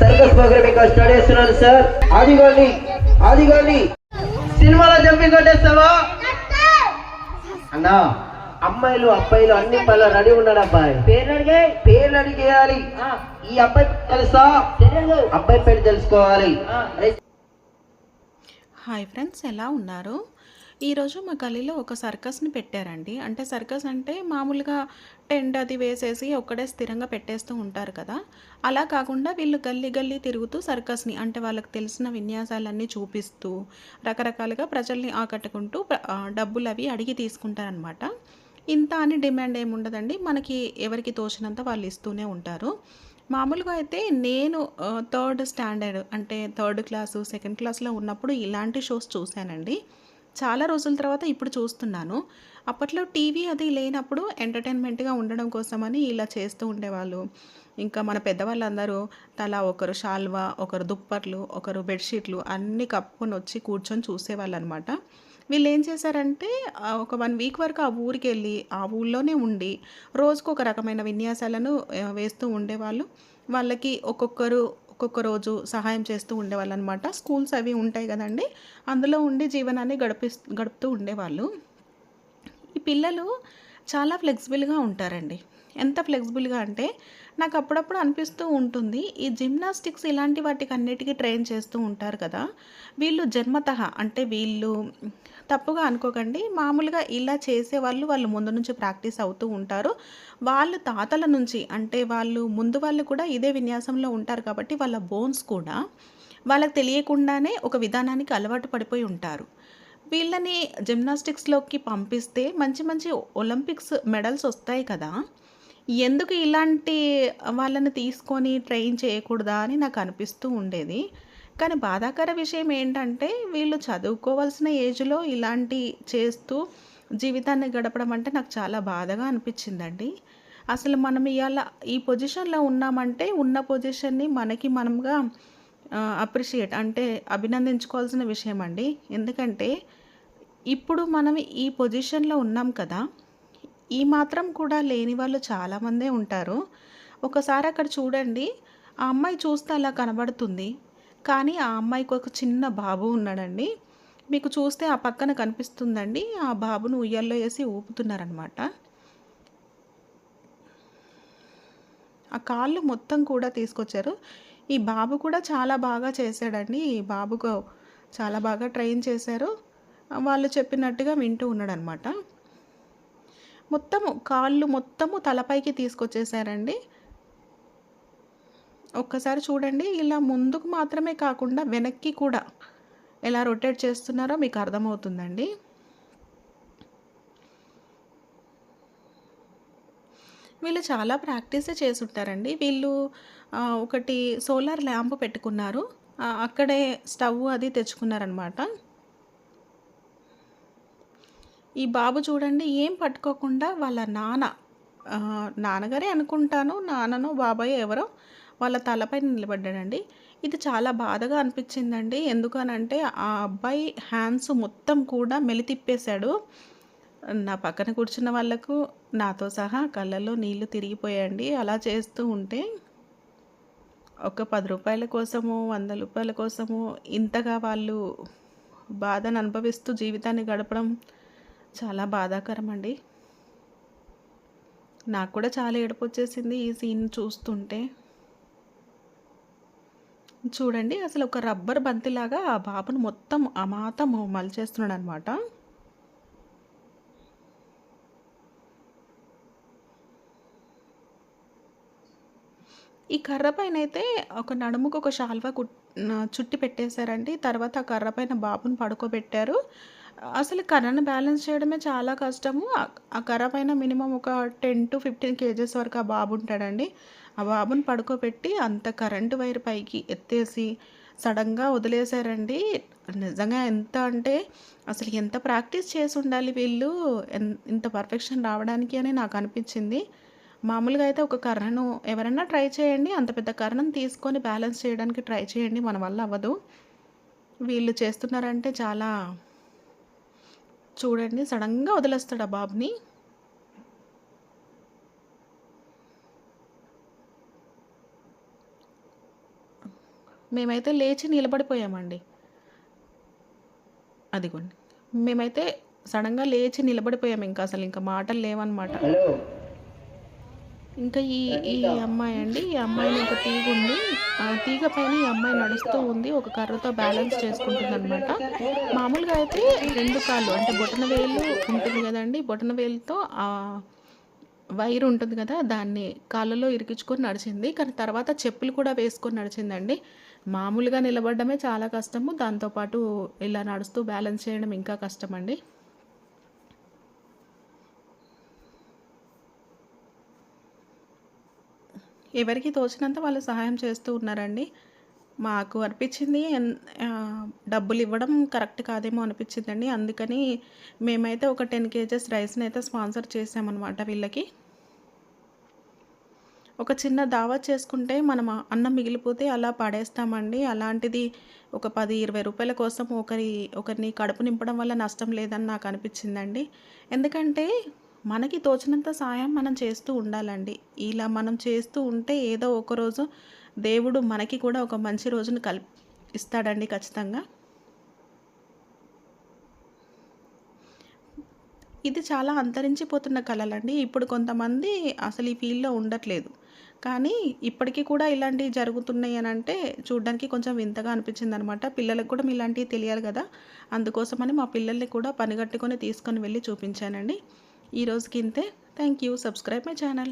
Circus program ఇక్కడ start చేస్తున్నాను sir. ఆదిగోండి ఆదిగోండి సినిమాలో జంపి కొట్టేస్తావా? అన్నా అమ్మాయిలు అబ్బాయిలు అన్ని పనులు రెడీ ఉన్నాడు అబ్బాయి. పేరు అడిగే. పేరు అడిగేయాలి. ఈ అబ్బాయి తెలుసా? తెలియదు అబ్బాయి పేరు తెలుసుకోవాలి. హాయ్ ఫ్రెండ్స్ ఎలా ఉన్నారు? ఈరోజు మా గల్లీలో ఒక సర్కస్ని పెట్టారండి. అంటే సర్కస్ అంటే మామూలుగా టెంట్ అది వేసేసి ఒక్కడే స్థిరంగా పెట్టేస్తూ ఉంటారు కదా. అలా కాకుండా వీళ్ళు గల్లీ గల్లీ తిరుగుతూ సర్కస్ని అంటే వాళ్ళకి తెలిసిన విన్యాసాలన్నీ చూపిస్తూ రకరకాలుగా ప్రజల్ని ఆకట్టుకుంటూ డబ్బులు అవి అడిగి తీసుకుంటారనమాట ఇంత అని డిమాండ్ ఏమి ఉండదండి. మనకి ఎవరికి తోచినంత వాళ్ళు ఇస్తూనే ఉంటారు. మామూలుగా అయితే నేను థర్డ్ స్టాండర్డ్ అంటే థర్డ్ క్లాసు సెకండ్ క్లాస్లో ఉన్నప్పుడు ఇలాంటి షోస్ చూశానండి. చాలా రోజుల తర్వాత ఇప్పుడు చూస్తున్నాను. అప్పట్లో టీవీ అది లేనప్పుడు ఎంటర్టైన్మెంట్గా ఉండడం కోసమని ఇలా చేస్తూ ఉండేవాళ్ళు. ఇంకా మన పెద్దవాళ్ళందరూ తలా ఒకరు షాల్వా ఒకరు దుప్పర్లు ఒకరు బెడ్షీట్లు అన్నీ కప్పుకొని వచ్చి కూర్చొని చూసేవాళ్ళు అనమాట వీళ్ళు ఏం చేశారంటే ఒక వన్ వీక్ వరకు ఆ ఊరికి వెళ్ళి ఆ ఊళ్ళోనే ఉండి రోజుకు ఒక రకమైన విన్యాసాలను వేస్తూ ఉండేవాళ్ళు. వాళ్ళకి ఒక్కొక్కరు ఒక్కొక్క రోజు సహాయం చేస్తూ ఉండేవాళ్ళు అనమాట స్కూల్స్ అవి ఉంటాయి కదండి. అందులో ఉండి జీవనాన్ని గడిపి గడుపుతూ ఉండేవాళ్ళు. ఈ పిల్లలు చాలా ఫ్లెక్సిబుల్గా ఉంటారండి. ఎంత ఫ్లెక్సిబుల్గా అంటే నాకు అప్పుడప్పుడు అనిపిస్తూ ఉంటుంది ఈ జిమ్నాస్టిక్స్ ఇలాంటి వాటికి అన్నిటికీ ట్రైన్ చేస్తూ ఉంటారు కదా వీళ్ళు జన్మతః అంటే వీళ్ళు తప్పుగా అనుకోకండి మామూలుగా ఇలా చేసే వాళ్ళు వాళ్ళు ముందు నుంచి ప్రాక్టీస్ అవుతూ ఉంటారు. వాళ్ళు తాతల నుంచి అంటే వాళ్ళు ముందు వాళ్ళు కూడా ఇదే విన్యాసంలో ఉంటారు కాబట్టి వాళ్ళ బోన్స్ కూడా వాళ్ళకి తెలియకుండానే ఒక విధానానికి అలవాటు పడిపోయి ఉంటారు. వీళ్ళని జిమ్నాస్టిక్స్లోకి పంపిస్తే మంచి మంచి ఒలింపిక్స్ మెడల్స్ వస్తాయి కదా? ఎందుకు ఇలాంటి వాళ్ళని తీసుకొని ట్రైన్ చేయకూడదా అని నాకు అనిపిస్తూ ఉండేది. కానీ బాధాకర విషయం ఏంటంటే వీళ్ళు చదువుకోవాల్సిన ఏజ్లో ఇలాంటి చేస్తూ జీవితాన్ని గడపడం అంటే నాకు చాలా బాధగా అనిపించిందండి. అసలు మనం ఇవాళ ఈ పొజిషన్లో ఉన్నామంటే ఉన్న పొజిషన్ని మనకి మనముగా అప్రిషియేట్ అంటే అభినందించుకోవాల్సిన విషయం అండి ఎందుకంటే ఇప్పుడు మనం ఈ పొజిషన్లో ఉన్నాం కదా ఈ మాత్రం కూడా లేని వాళ్ళు చాలామందే ఉంటారు. ఒకసారి అక్కడ చూడండి ఆ అమ్మాయి చూస్తే అలా కనబడుతుంది. కానీ ఆ అమ్మాయికి ఒక చిన్న బాబు ఉన్నాడండి. మీకు చూస్తే ఆ పక్కన కనిపిస్తుందండి. ఆ బాబును ఉయ్యాల్లో వేసి ఊపుతున్నారనమాట. ఆ కాళ్ళు మొత్తం కూడా తీసుకొచ్చారు. ఈ బాబు కూడా చాలా బాగా చేశాడండి. ఈ బాబుకు చాలా బాగా ట్రైన్ చేశారు. వాళ్ళు చెప్పినట్టుగా వింటూ ఉన్నాడనమాట. మొత్తము కాళ్ళు మొత్తము తలపైకి తీసుకొచ్చేసారండి. ఒక్కసారి చూడండి ఇలా ముందుకు మాత్రమే కాకుండా వెనక్కి కూడా ఎలా రొటేట్ చేస్తున్నారో మీకు అర్థమవుతుందండి. వీళ్ళు చాలా ప్రాక్టీస్ చేసుంటారండి వీళ్ళు ఒకటి సోలార్ ల్యాంప్ పెట్టుకున్నారు. అక్కడే స్టవ్ అది తెచ్చుకున్నారనమాట. ఈ బాబు చూడండి ఏం పట్టుకోకుండా వాళ్ళ నాన్న నాన్నగారే అనుకుంటాను నాన్ననో బాబాయ్ ఎవరో వాళ్ళ తలపైన నిలబడ్డాడండి. ఇది చాలా బాధగా అనిపించిందండి. ఎందుకనంటే ఆ అబ్బాయి హ్యాండ్స్ మొత్తం కూడా మెలితిప్పేశాడు. నా పక్కన కూర్చున్న వాళ్ళకు నాతో సహా కళ్ళల్లో నీళ్ళు తిరిగిపోయాయండి. అలా చేస్తూ ఉంటే ఒక పది రూపాయల కోసము వంద రూపాయల కోసము ఇంతగా వాళ్ళు బాధను అనుభవిస్తూ జీవితాన్ని గడపడం చాలా బాధాకరం అండి నాకు కూడా చాలా ఏడుపు వచ్చేసింది ఈ సీన్ చూస్తుంటే. చూడండి అసలు ఒక రబ్బర్ బంతిలాగా ఆ బాబును మొత్తం అమాతం మలిచేస్తున్నాడు అనమాట ఈ కర్ర పైన అయితే ఒక నడుముకు ఒక శాల్వా కుట్ చుట్టి పెట్టేశారండి. తర్వాత ఆ కర్ర పైన బాబుని పడుకోబెట్టారు. అసలు కర్రను బ్యాలెన్స్ చేయడమే చాలా కష్టము. ఆ- కర్ర పైన మినిమం ఒక టెన్ టు ఫిఫ్టీన్ కేజెస్ వరకు ఆ బాబు ఉంటాడండి. ఆ బాబుని పడుకోబెట్టి అంత కరెంటు వైర్ పైకి ఎత్తేసి సడన్గా వదిలేశారండి. నిజంగా ఎంత అంటే అసలు ఎంత ప్రాక్టీస్ చేసి ఉండాలి వీళ్ళు? ఎన్- ఇంత పర్ఫెక్షన్ రావడానికి అని నాకు అనిపించింది. మామూలుగా అయితే ఒక కర్రను ఎవరైనా ట్రై చేయండి. అంత పెద్ద కర్రను తీసుకొని బ్యాలెన్స్ చేయడానికి ట్రై చేయండి. మన వల్ల అవ్వదు. వీళ్ళు చేస్తున్నారంటే చాలా చూడండి సడన్గా వదిలేస్తాడు ఆ బాబుని? మేమైతే లేచి నిలబడిపోయామండి. అదిగోండి. మేమైతే సడన్గా లేచి నిలబడిపోయాము ఇంకా అసలు ఇంకా మాటలు లేవన్నమాట. హలో. ఇంకా ఈ ఈ అమ్మాయి అండి ఈ అమ్మాయిని ఒక తీగ ఉంది. ఆ తీగ పైన ఈ అమ్మాయి నడుస్తూ ఉంది. ఒక కర్రతో బ్యాలెన్స్ చేసుకుంటుంది అనమాట మామూలుగా అయితే రెండు కాళ్ళు అంటే బొటన వేలు ఉంటుంది కదండి. బొటన వేలుతో ఆ వైర్ ఉంటుంది కదా దాన్ని కాళ్ళలో ఇరికించుకొని నడిచింది. కానీ తర్వాత చెప్పులు కూడా వేసుకొని నడిచిందండి. మామూలుగా నిలబడడమే చాలా కష్టము. దాంతోపాటు ఇలా నడుస్తూ బ్యాలెన్స్ చేయడం ఇంకా కష్టం అండి ఎవరికి తోచినంత వాళ్ళు సహాయం చేస్తూ ఉన్నారండి. మాకు అనిపించింది డబ్బులు ఇవ్వడం కరెక్ట్ కాదేమో అనిపించిందండి. అందుకని మేమైతే ఒక టెన్ కేజెస్ రైస్ని అయితే స్పాన్సర్ చేసామన్నమాట వీళ్ళకి. ఒక చిన్న దావా చేసుకుంటే మనం అన్నం మిగిలిపోతే అలా పడేస్తామండి. అలాంటిది ఒక పది ఇరవై రూపాయల కోసం ఒకరి ఒకరిని కడుపు నింపడం వల్ల నష్టం లేదని నాకు అనిపించిందండి. ఎందుకంటే మనకి తోచినంత సాయం మనం చేస్తూ ఉండాలండి. ఇలా మనం చేస్తూ ఉంటే ఏదో ఒకరోజు దేవుడు మనకి కూడా ఒక మంచి రోజును కల్ ఇస్తాడండి ఖచ్చితంగా. ఇది చాలా అంతరించిపోతున్న కళలండి ఇప్పుడు కొంతమంది అసలు ఈ ఫీల్డ్లో ఉండట్లేదు. కానీ ఇప్పటికీ కూడా ఇలాంటివి జరుగుతున్నాయి అని అంటే చూడడానికి కొంచెం వింతగా అనిపించింది అనమాట పిల్లలకు కూడా ఇలాంటివి తెలియాలి కదా. అందుకోసమని మా పిల్లల్ని కూడా పనిగట్టుకొని తీసుకొని వెళ్ళి చూపించానండి. ఈ రోజుకి ఇంతే thank you subscribe my channel.